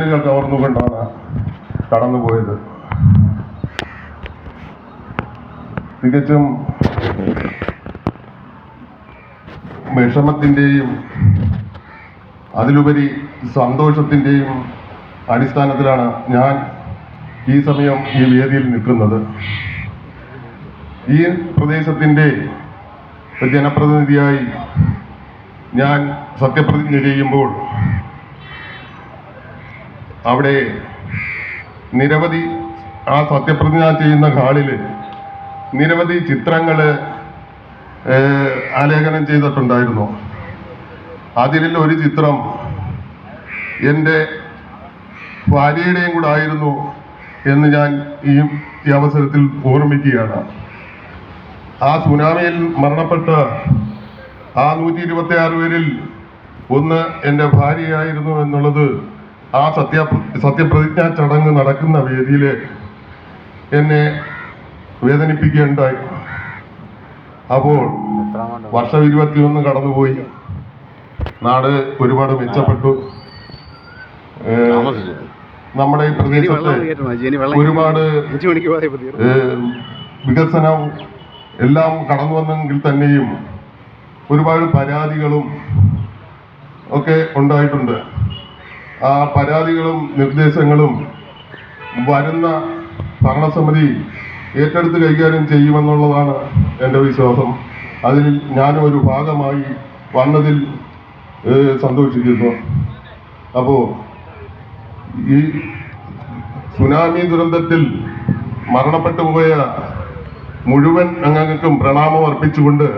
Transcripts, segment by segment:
കൾ കവർന്നുകൊണ്ടാണ് കടന്നുപോയത് തികച്ചും വിഷമത്തിന്റെയും അതിലുപരി സന്തോഷത്തിന്റെയും അടിസ്ഥാനത്തിലാണ് ഞാൻ ഈ സമയം ഈ വേദിയിൽ നിൽക്കുന്നത്. ഈ പ്രദേശത്തിന്റെ ജനപ്രതിനിധിയായി ഞാൻ സത്യപ്രതിജ്ഞ ചെയ്യുമ്പോൾ അവിടെ നിരവധി ആ സത്യപ്രതിജ്ഞ ചെയ്യുന്ന ഹാളിൽ നിരവധി ചിത്രങ്ങൾ ആലേഖനം ചെയ്തിട്ടുണ്ടായിരുന്നു. അതിൽ ഒരു ചിത്രം എന്റെ ഭാര്യയുടെയും കൂടെ ആയിരുന്നു എന്ന് ഞാൻ ഈ ഈ അവസരത്തിൽ ഓർമ്മിക്കുകയാണ്. ആ സുനാമിയിൽ മരണപ്പെട്ട ആ നൂറ്റി ഇരുപത്തി ആറ് പേരിൽ ഒന്ന് എന്റെ ഭാര്യയായിരുന്നു എന്നുള്ളത് ആ സത്യ സത്യപ്രതിജ്ഞാ ചടങ്ങ് നടക്കുന്ന വേദിയിൽ എന്നെ വേദനിപ്പിക്കുകയുണ്ടായി. അപ്പോൾ വർഷം ഇരുപത്തിയൊന്ന് കടന്നുപോയി. നാട് ഒരുപാട് മെച്ചപ്പെട്ടു. നമ്മുടെ ഈ പ്രദേശത്ത് ഒരുപാട് വികസനം എല്ലാം കടന്നു വന്നെങ്കിൽ തന്നെയും ഒരുപാട് പരാതികളും ഒക്കെ ഉണ്ടായിട്ടുണ്ട്. ആ പരാതികളും നിർദ്ദേശങ്ങളും വരുന്ന ഭരണസമിതി ഏറ്റെടുത്ത് കൈകാര്യം ചെയ്യുമെന്നുള്ളതാണ് എന്റെ വിശ്വാസം. അതിൽ ഞാനും ഒരു ഭാഗമായി വന്നതിൽ സന്തോഷിക്കുന്നു. അപ്പോൾ ഈ സുനാമി ദുരന്തത്തിൽ മരണപ്പെട്ടു പോയ മുഴുവൻ അംഗങ്ങൾക്കും പ്രണാമം അർപ്പിച്ചുകൊണ്ട്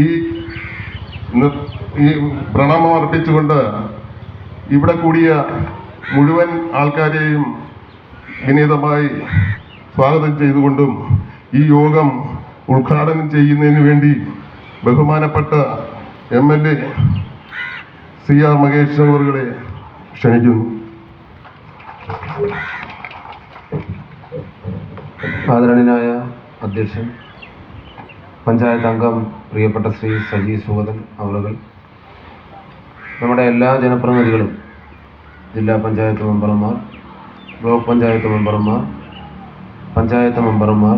ഈ ഈ പ്രണാമം അർപ്പിച്ചുകൊണ്ട് ഇവിടെ കൂടിയ മുഴുവൻ ആൾക്കാരെയും വിനീതമായി സ്വാഗതം ചെയ്തുകൊണ്ടും ഈ യോഗം ഉദ്ഘാടനം ചെയ്യുന്നതിന് വേണ്ടി ബഹുമാനപ്പെട്ട M L A C R Mahesh അവറുകളെ ക്ഷണിക്കുന്നു. ആദരണീയനായ അധ്യക്ഷൻ പഞ്ചായത്ത് അംഗം പ്രിയപ്പെട്ട ശ്രീ സജി സുഗതൻ അവറുകൾ നമ്മുടെ എല്ലാ ജനപ്രതിനിധികളും ജില്ലാ പഞ്ചായത്ത് മെമ്പർമാർ ബ്ലോക്ക് പഞ്ചായത്ത് മെമ്പർമാർ പഞ്ചായത്ത് മെമ്പർമാർ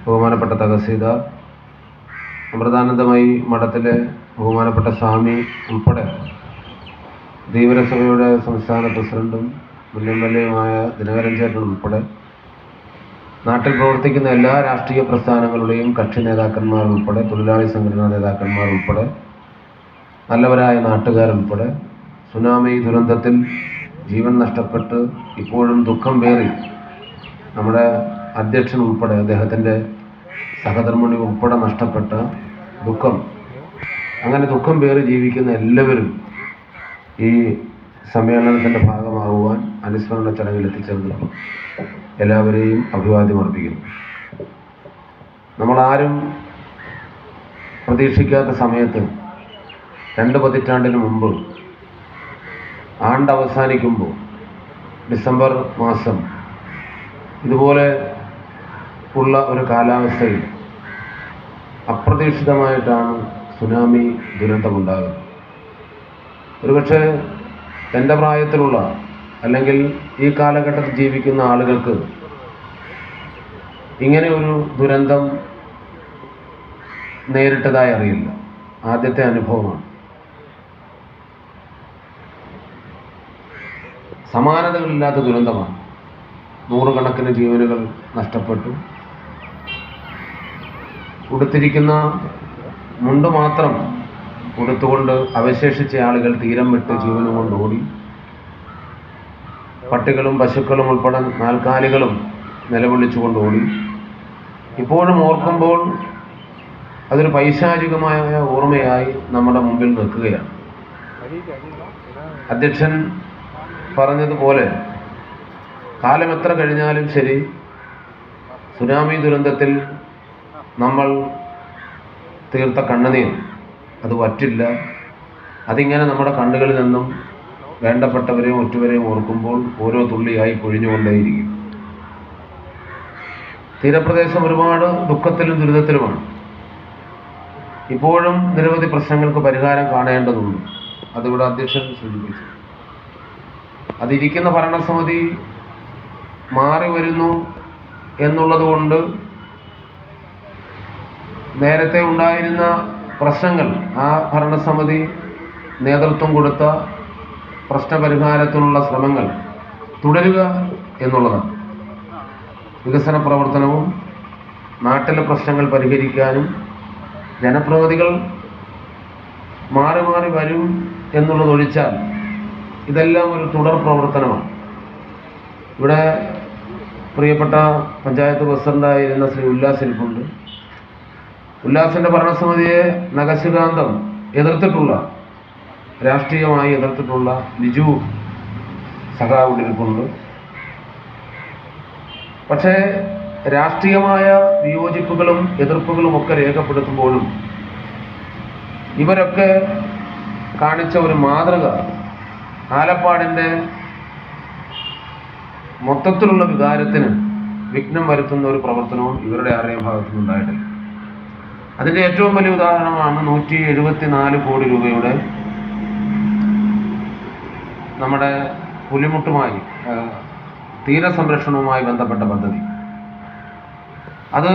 ബഹുമാനപ്പെട്ട തഹസീൽദാർ അമൃതാനന്ദമായി മഠത്തിലെ ബഹുമാനപ്പെട്ട സ്വാമി ഉൾപ്പെടെ ധീവരസഭയുടെ സംസ്ഥാന പ്രസിഡന്റും മുൻ ദിനകരൻ ചേട്ടൻ ഉൾപ്പെടെ നാട്ടിൽ പ്രവർത്തിക്കുന്ന എല്ലാ രാഷ്ട്രീയ പ്രസ്ഥാനങ്ങളുടെയും കക്ഷി നേതാക്കന്മാർ ഉൾപ്പെടെ തൊഴിലാളി സംഘടനാ നേതാക്കന്മാർ ഉൾപ്പെടെ നല്ലവരായ നാട്ടുകാരുൾപ്പെടെ സുനാമി ദുരന്തത്തിൽ ജീവൻ നഷ്ടപ്പെട്ട് ഇപ്പോഴും ദുഃഖം പേറി നമ്മുടെ അധ്യക്ഷൻ ഉൾപ്പെടെ അദ്ദേഹത്തിന്റെ സഹധർമ്മിണി ഉൾപ്പെടെ നഷ്ടപ്പെട്ട ദുഃഖം. അങ്ങനെ ദുഃഖം പേറി ജീവിക്കുന്ന എല്ലാവരും ഈ സമ്മേളനത്തിന്റെ ഭാഗമാകുവാൻ അനുസ്മരണ ചടങ്ങിൽ എത്തിച്ചേർന്നു എല്ലാവരെയും അഭിവാദ്യം അർപ്പിക്കുന്നു. നമ്മളാരും പ്രതീക്ഷിക്കാത്ത സമയത്ത് രണ്ട് പതിറ്റാണ്ടിന് മുമ്പ് ആണ്ട് അവസാനിക്കുമ്പോൾ ഡിസംബർ മാസം ഇതുപോലെ ഉള്ള ഒരു കാലാവസ്ഥയിൽ അപ്രതീക്ഷിതമായിട്ടാണ് സുനാമി ദുരന്തമുണ്ടാകുന്നത്. ഒരുപക്ഷെ എന്റെ പ്രായത്തിലുള്ള അല്ലെങ്കിൽ ഈ കാലഘട്ടത്തിൽ ജീവിക്കുന്ന ആളുകൾക്ക് ഇങ്ങനെ ഒരു ദുരന്തം നേരിട്ടതായി അറിയില്ല. ആദ്യത്തെ അനുഭവമാണ്. സമാനതകളില്ലാത്ത ദുരന്തമാണ്. നൂറുകണക്കിന് ജീവനുകൾ നഷ്ടപ്പെട്ടു. ഉടുത്തിരിക്കുന്ന മുണ്ട് മാത്രം കൊടുത്തുകൊണ്ട് അവശേഷിച്ച ആളുകൾ തീരം വിട്ട് ജീവനും കൊണ്ട് ഓടി. പട്ടികളും പശുക്കളും ഉൾപ്പെടെ നാൽക്കാലികളും നിലവിളിച്ചുകൊണ്ട് ഓടി. ഇപ്പോഴും ഓർക്കുമ്പോൾ അതൊരു പൈശാചികമായ ഓർമ്മയായി നമ്മുടെ മുമ്പിൽ നിൽക്കുകയാണ്. അധ്യക്ഷൻ പറഞ്ഞതുപോലെ. കാലം എത്ര കഴിഞ്ഞാലും ശരി സുനാമി ദുരന്തത്തിൽ നമ്മൾ തീർത്ത കണ്ണുനീർ. അത് വറ്റില്ല. അതിങ്ങനെ നമ്മുടെ കണ്ണുകളിൽ നിന്നും വേണ്ടപ്പെട്ടവരെയും ഒറ്റവരെയും ഓർക്കുമ്പോൾ ഓരോ തുള്ളിയായി പൊഴിഞ്ഞുകൊണ്ടേയിരിക്കും. തീരപ്രദേശം ഒരുപാട് ദുഃഖത്തിലും ദുരിതത്തിലുമാണ്. ഇപ്പോഴും നിരവധി പ്രശ്നങ്ങൾക്ക് പരിഹാരം കാണേണ്ടതുണ്ട്. അതിവിടെ അധ്യക്ഷൻ സൂചിപ്പിച്ചു. അതിരിക്കുന്ന ഭരണസമിതി മാറി വരുന്നു എന്നുള്ളത് കൊണ്ട് നേരത്തെ ഉണ്ടായിരുന്ന പ്രശ്നങ്ങൾ ആ ഭരണസമിതി നേതൃത്വം കൊടുത്ത പ്രശ്നപരിഹാരത്തിനുള്ള ശ്രമങ്ങൾ തുടരുക എന്നുള്ളതാണ്. വികസന പ്രവർത്തനവും നാട്ടിലെ പ്രശ്നങ്ങൾ പരിഹരിക്കാനും ജനപ്രതിനിധികൾ മാറി മാറി വരും എന്നുള്ളതൊഴിച്ചാൽ ഇതെല്ലാം ഒരു തുടർ പ്രവർത്തനമാണ്. ഇവിടെ പ്രിയപ്പെട്ട പഞ്ചായത്ത് പ്രസിഡന്റായിരുന്ന ശ്രീ ഉല്ലാസ് ഇരിപ്പുണ്ട്. ഉല്ലാസിന്റെ ഭരണസമിതിയെ നഗശികാന്തം എതിർത്തിട്ടുള്ള രാഷ്ട്രീയമായി എതിർത്തിട്ടുള്ള ലിജു സഖാവ് പക്ഷേ രാഷ്ട്രീയമായ വിയോജിപ്പുകളും എതിർപ്പുകളും ഒക്കെ രേഖപ്പെടുത്തുമ്പോഴും ഇവരൊക്കെ കാണിച്ച ഒരു മാതൃക ആലപ്പാടിന്റെ മൊത്തത്തിലുള്ള വികാരത്തിന് വിഘ്നം വരുത്തുന്ന ഒരു പ്രവർത്തനവും ഇവരുടെ ആരുടെയും ഭാഗത്തുനിന്ന് ഉണ്ടായിട്ടില്ല. അതിന്റെ ഏറ്റവും വലിയ ഉദാഹരണമാണ് നൂറ്റി എഴുപത്തി നാല് കോടി രൂപയുടെ നമ്മുടെ പുലിമുട്ടുമായി തീരസംരക്ഷണവുമായി ബന്ധപ്പെട്ട പദ്ധതി. അത്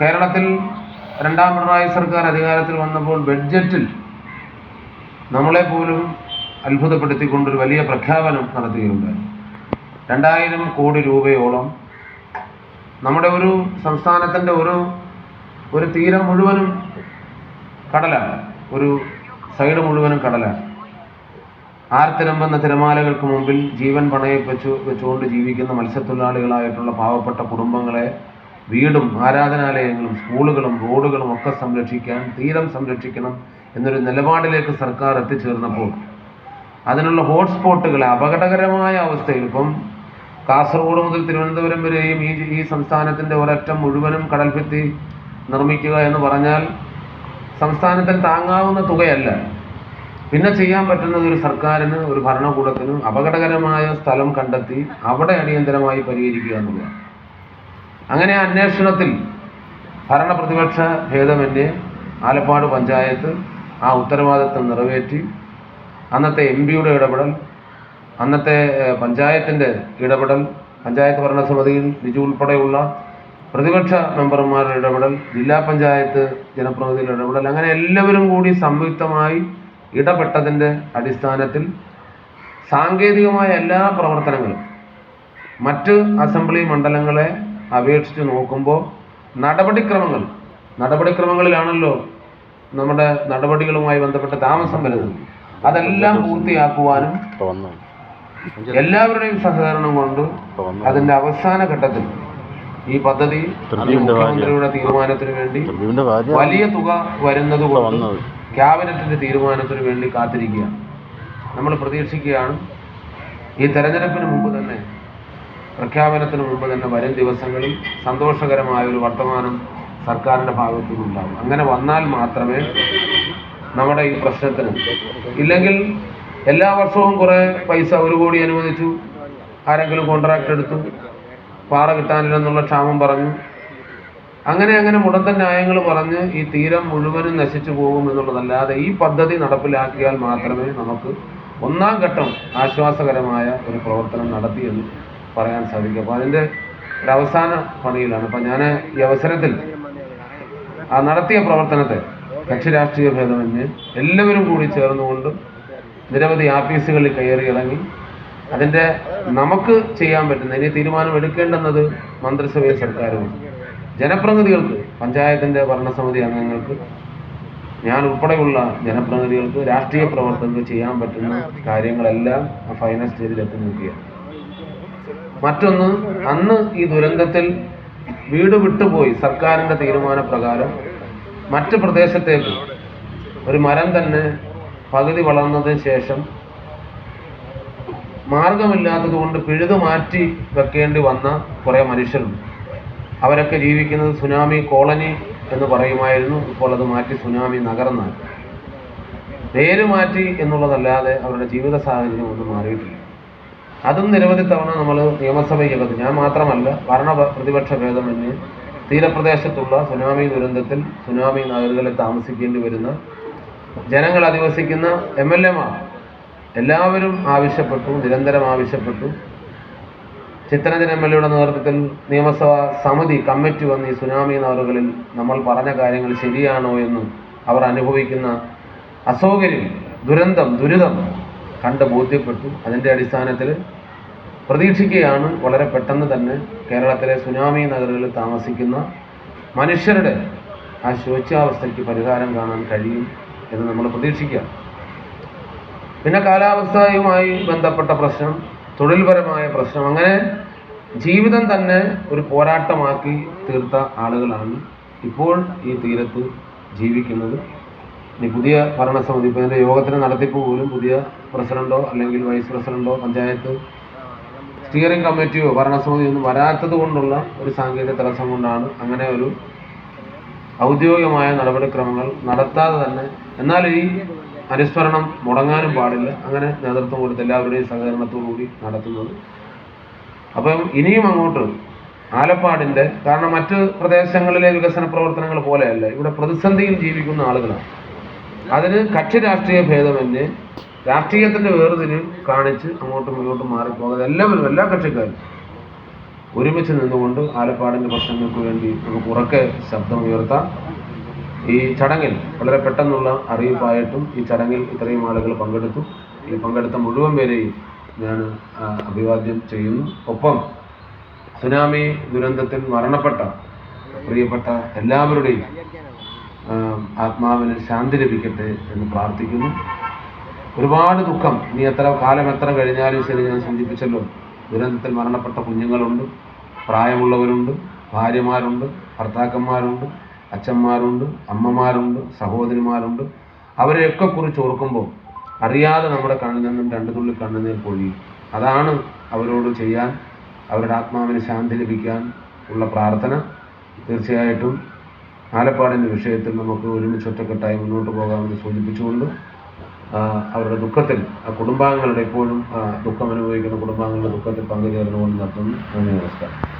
കേരളത്തിൽ രണ്ടാം പിണറായി സർക്കാർ അധികാരത്തിൽ വന്നപ്പോൾ ബഡ്ജറ്റിൽ നമ്മളെ പോലും അത്ഭുതപ്പെടുത്തിക്കൊണ്ടൊരു വലിയ പ്രഖ്യാപനം നടത്തുകയുണ്ടായി. രണ്ടായിരം കോടി രൂപയോളം നമ്മുടെ ഒരു സംസ്ഥാനത്തിന്റെ ഒരു ഒരു തീരം മുഴുവനും കടലാണ്. ഒരു സൈഡ് മുഴുവനും കടലാണ്. ആർത്തിരമ്പുന്ന തിരമാലകൾക്ക് മുമ്പിൽ ജീവൻ പണയം വെച്ചു വെച്ചുകൊണ്ട് ജീവിക്കുന്ന മത്സ്യത്തൊഴിലാളികളായിട്ടുള്ള പാവപ്പെട്ട കുടുംബങ്ങളെ വീടും ആരാധനാലയങ്ങളും സ്കൂളുകളും റോഡുകളും ഒക്കെ സംരക്ഷിക്കാൻ തീരം സംരക്ഷിക്കണം എന്നൊരു നിലപാടിലേക്ക് സർക്കാർ എത്തിച്ചേർന്നപ്പോൾ അതിനുള്ള ഹോട്ട്സ്പോട്ടുകൾ അപകടകരമായ അവസ്ഥയിൽ ഇപ്പം കാസർഗോഡ് മുതൽ തിരുവനന്തപുരം വരെയും ഈ ഈ സംസ്ഥാനത്തിന്റെ ഒരറ്റം മുഴുവനും കടൽഭിത്തി നിർമ്മിക്കുക എന്ന് പറഞ്ഞാൽ സംസ്ഥാനത്തിന് താങ്ങാവുന്ന തുകയല്ല. പിന്നെ ചെയ്യാൻ പറ്റുന്നത് ഒരു സർക്കാരിന് ഒരു ഭരണകൂടത്തിന് അപകടകരമായ സ്ഥലം കണ്ടെത്തി അവിടെ അടിയന്തരമായി പരിഹരിക്കുക എന്നുള്ളതാണ്. അങ്ങനെ അന്വേഷണത്തിൽ ഭരണപ്രതിപക്ഷ ഭേദമന്യേ ആലപ്പാട് പഞ്ചായത്ത് ആ ഉത്തരവാദിത്വം നിറവേറ്റി അന്നത്തെ എം പിയുടെ ഇടപെടൽ അന്നത്തെ പഞ്ചായത്തിന്റെ ഇടപെടൽ പഞ്ചായത്ത് ഭരണസമിതിയിൽ ബിജു ഉൾപ്പെടെയുള്ള പ്രതിപക്ഷ മെമ്പർമാരുടെ ഇടപെടൽ ജില്ലാ പഞ്ചായത്ത് ജനപ്രതിനിധികളുടെ ഇടപെടൽ അങ്ങനെ എല്ലാവരും കൂടി സംയുക്തമായി ഇടപെട്ടതിന്റെ അടിസ്ഥാനത്തിൽ സാങ്കേതികമായ എല്ലാ പ്രവർത്തനങ്ങളും മറ്റ് അസംബ്ലി മണ്ഡലങ്ങളെ അപേക്ഷിച്ച് നോക്കുമ്പോൾ നടപടിക്രമങ്ങൾ നടപടിക്രമങ്ങളിലാണല്ലോ നമ്മുടെ നടപടികളുമായി ബന്ധപ്പെട്ട താമസം വരുന്നത്. അതെല്ലാം പൂർത്തിയാക്കുവാനും എല്ലാവരുടെയും സഹകരണം കൊണ്ട് അതിന്റെ അവസാന ഘട്ടത്തിൽ ഈ പദ്ധതി മുഖ്യമന്ത്രിയുടെ തീരുമാനത്തിന് വേണ്ടി വലിയ തുക വരുന്നത് കൊണ്ട് ക്യാബിനറ്റിന്റെ തീരുമാനത്തിന് വേണ്ടി കാത്തിരിക്കുകയാണ് നമ്മൾ പ്രതീക്ഷിക്കുകയാണ് ഈ തെരഞ്ഞെടുപ്പിന് മുമ്പ് തന്നെ പ്രഖ്യാപനത്തിന് മുമ്പ് തന്നെ വരും ദിവസങ്ങളിൽ സന്തോഷകരമായ ഒരു വർത്തമാനം സർക്കാരിന്റെ ഭാഗത്തുനിന്നുണ്ടാകും അങ്ങനെ വന്നാൽ മാത്രമേ നമ്മുടെ ഈ പ്രശ്നത്തിന് ഇല്ലെങ്കിൽ എല്ലാ വർഷവും കുറേ പൈസ ഒരു കോടി അനുവദിച്ചു. ആരെങ്കിലും കോൺട്രാക്ട് എടുത്തു. പാറ കിട്ടാനില്ലെന്നുള്ള ക്ഷാമം പറഞ്ഞു. അങ്ങനെ അങ്ങനെ മുടന്തൻ ന്യായങ്ങൾ പറഞ്ഞ് ഈ തീരം മുഴുവനും നശിച്ചു പോകും എന്നുള്ളതല്ലാതെ ഈ പദ്ധതി നടപ്പിലാക്കിയാൽ മാത്രമേ നമുക്ക് ഒന്നാം ഘട്ടം ആശ്വാസകരമായ ഒരു പ്രവർത്തനം നടത്തിയെന്ന് പറയാൻ സാധിക്കും. അപ്പോൾ അതിന്റെ ഒരു അവസാന പണിയിലാണ്. അപ്പം ഞാൻ ഈ അവസരത്തിൽ ആ നടത്തിയ പ്രവർത്തനത്തെ കക്ഷി രാഷ്ട്രീയ ഭേദമന്യേ എല്ലാവരും കൂടി ചേർന്നുകൊണ്ട് നിരവധി ആഫീസുകളിൽ കയറി ഇറങ്ങി അതിന്റെ നമുക്ക് ചെയ്യാൻ പറ്റുന്ന ഇനി തീരുമാനം എടുക്കേണ്ടെന്നത് മന്ത്രിസഭയും സർക്കാരുമാണ്. ജനപ്രതിനിധികൾക്ക് പഞ്ചായത്തിന്റെ ഭരണസമിതി അംഗങ്ങൾക്ക് ഞാൻ ഉൾപ്പെടെയുള്ള ജനപ്രതിനിധികൾക്ക് രാഷ്ട്രീയ പ്രവർത്തനങ്ങൾ ചെയ്യാൻ പറ്റുന്ന കാര്യങ്ങളെല്ലാം ആ ഫൈനൽ സ്റ്റേജിൽ എത്തി നിൽക്കുകയാണ്. മറ്റൊന്ന് അന്ന് ഈ ദുരന്തത്തിൽ വീട് വിട്ടുപോയി സർക്കാരിന്റെ തീരുമാനപ്രകാരം മറ്റ് പ്രദേശത്തേക്ക് ഒരു മരം തന്നെ പകുതി വളർന്നതിന് ശേഷം മാർഗമില്ലാത്തത് കൊണ്ട് പിഴുതു മാറ്റി വെക്കേണ്ടി വന്ന കുറേ മനുഷ്യരുണ്ട്. അവരൊക്കെ ജീവിക്കുന്നത് സുനാമി കോളനി എന്ന് പറയുമായിരുന്നു. ഇപ്പോൾ അത് മാറ്റി സുനാമി നഗർന്നാണ് പേര് മാറ്റി എന്നുള്ളതല്ലാതെ അവരുടെ ജീവിത സാഹചര്യം ഒന്നും മാറിയിട്ടില്ല. അതും നിരവധി തവണ നമ്മൾ നിയമസഭയ്ക്കകത്ത് ഞാൻ മാത്രമല്ല ഭരണ പ്രതിപക്ഷ ഭേദമന്യേ തീരപ്രദേശത്തുള്ള സുനാമി ദുരന്തത്തിൽ സുനാമി നഗരങ്ങളിൽ താമസിക്കേണ്ടി വരുന്ന ജനങ്ങൾ അധിവസിക്കുന്ന എം എൽ എമാർ എല്ലാവരും ആവശ്യപ്പെട്ടു നിരന്തരം ആവശ്യപ്പെട്ടു. ചിത്തരഞ്ജൻ എം എൽ എയുടെ നേതൃത്വത്തിൽ നിയമസഭാ സമിതി കമ്മിറ്റി വന്ന് ഈ സുനാമി നഗറുകളിൽ നമ്മൾ പറഞ്ഞ കാര്യങ്ങൾ ശരിയാണോ എന്നും അവർ അനുഭവിക്കുന്ന അസൗകര്യം ദുരന്തം ദുരിതം കണ്ട് ബോധ്യപ്പെട്ടു. അതിന്റെ അടിസ്ഥാനത്തിൽ പ്രതീക്ഷിക്കുകയാണ് വളരെ പെട്ടെന്ന് തന്നെ കേരളത്തിലെ സുനാമി നഗറുകളിൽ താമസിക്കുന്ന മനുഷ്യരുടെ ആ ശോച്യാവസ്ഥയ്ക്ക് പരിഹാരം കാണാൻ കഴിയും എന്ന് നമ്മൾ പ്രതീക്ഷിക്കുക പിന്നെ കാലാവസ്ഥയുമായി ബന്ധപ്പെട്ട പ്രശ്നം തൊഴിൽപരമായ പ്രശ്നം അങ്ങനെ ജീവിതം തന്നെ ഒരു പോരാട്ടമാക്കി തീർത്ത ആളുകളാണ് ഇപ്പോൾ ഈ തീരത്ത് ജീവിക്കുന്നത്. ഇനി പുതിയ ഭരണസമിതി ഇപ്പോൾ ഇതിന്റെ യോഗത്തിന് നടത്തിപ്പ് പോലും പുതിയ പ്രസിഡന്റോ അല്ലെങ്കിൽ വൈസ് പ്രസിഡന്റോ പഞ്ചായത്ത് സ്റ്റിയറിംഗ് കമ്മിറ്റിയോ ഭരണസമിതിയോ ഒന്നും വരാത്തത് കൊണ്ടുള്ള ഒരു സാങ്കേതിക തടസ്സം കൊണ്ടാണ് അങ്ങനെ ഒരു ഔദ്യോഗികമായ നടപടിക്രമങ്ങൾ നടത്താതെ തന്നെ എന്നാൽ ഈ അനുസ്മരണം മുടങ്ങാനും പാടില്ല. അങ്ങനെ നേതൃത്വം കൊടുത്ത് എല്ലാവരുടെയും സഹകരണത്തോടു കൂടി നടത്തുന്നത്. അപ്പം ഇനിയും അങ്ങോട്ട് ആലപ്പാടിന്റെ കാരണം മറ്റ് പ്രദേശങ്ങളിലെ വികസന പ്രവർത്തനങ്ങൾ പോലെയല്ല ഇവിടെ പ്രതിസന്ധിയിൽ ജീവിക്കുന്ന ആളുകളാണ്. അതിന് കക്ഷി രാഷ്ട്രീയ ഭേദമന്യേ രാഷ്ട്രീയത്തിന്റെ വേർതിരിവ് കാണിച്ച് അങ്ങോട്ടും ഇങ്ങോട്ടും മാറിപ്പോകാതെ എല്ലാവരും എല്ലാ കക്ഷിക്കാരും ഒരുമിച്ച് നിന്നുകൊണ്ട് ആലപ്പാടിന്റെ പ്രശ്നങ്ങൾക്ക് വേണ്ടി നമുക്ക് ഉറക്കെ ശബ്ദം ഉയർത്താം. ഈ ചടങ്ങിൽ വളരെ പെട്ടെന്നുള്ള അറിയിപ്പായിട്ടും ഈ ചടങ്ങിൽ ഇത്രയും ആളുകൾ പങ്കെടുത്തു. ഈ പങ്കെടുത്ത മുഴുവൻ പേരെയും ഞാൻ അഭിവാദ്യം ചെയ്യുന്നു. ഒപ്പം സുനാമി ദുരന്തത്തിൽ മരണപ്പെട്ട പ്രിയപ്പെട്ട എല്ലാവരുടെയും ആത്മാവിന് ശാന്തി ലഭിക്കട്ടെ എന്ന് പ്രാർത്ഥിക്കുന്നു. ഒരുപാട് ദുഃഖം. ഇനി എത്ര കാലം എത്ര കഴിഞ്ഞാലും ശരി ഞാൻ സൂചിപ്പിച്ചല്ലോ ദുരന്തത്തിൽ മരണപ്പെട്ട കുഞ്ഞുങ്ങളുണ്ട് പ്രായമുള്ളവരുണ്ട് ഭാര്യമാരുണ്ട് ഭർത്താക്കന്മാരുണ്ട് അച്ഛന്മാരുണ്ട് അമ്മമാരുണ്ട് സഹോദരിമാരുണ്ട്. അവരെയൊക്കെ കുറിച്ച് ഓർക്കുമ്പോൾ അറിയാതെ നമ്മുടെ കണ്ണിൽ നിന്നും രണ്ടു തുള്ളി കണ്ണുനീർ പൊഴിയും അതാണ് അവരോട് ചെയ്യാൻ അവരുടെ ആത്മാവിന് ശാന്തി ലഭിക്കാൻ ഉള്ള പ്രാർത്ഥന. തീർച്ചയായിട്ടും ആലപ്പാടിന്റെ വിഷയത്തിൽ നമുക്ക് ഒരുമിച്ച് ഒറ്റക്കെട്ടായി മുന്നോട്ട് പോകാമെന്ന് സൂചിപ്പിച്ചുകൊണ്ട് അവരുടെ ദുഃഖത്തിൽ ആ കുടുംബാംഗങ്ങളുടെ ഇപ്പോഴും ദുഃഖം അനുഭവിക്കുന്ന കുടുംബാംഗങ്ങളുടെ ദുഃഖത്തിൽ പങ്കുചേർന്നുകൊണ്ട് നടത്തുന്നു നന്ദി നമസ്കാരം.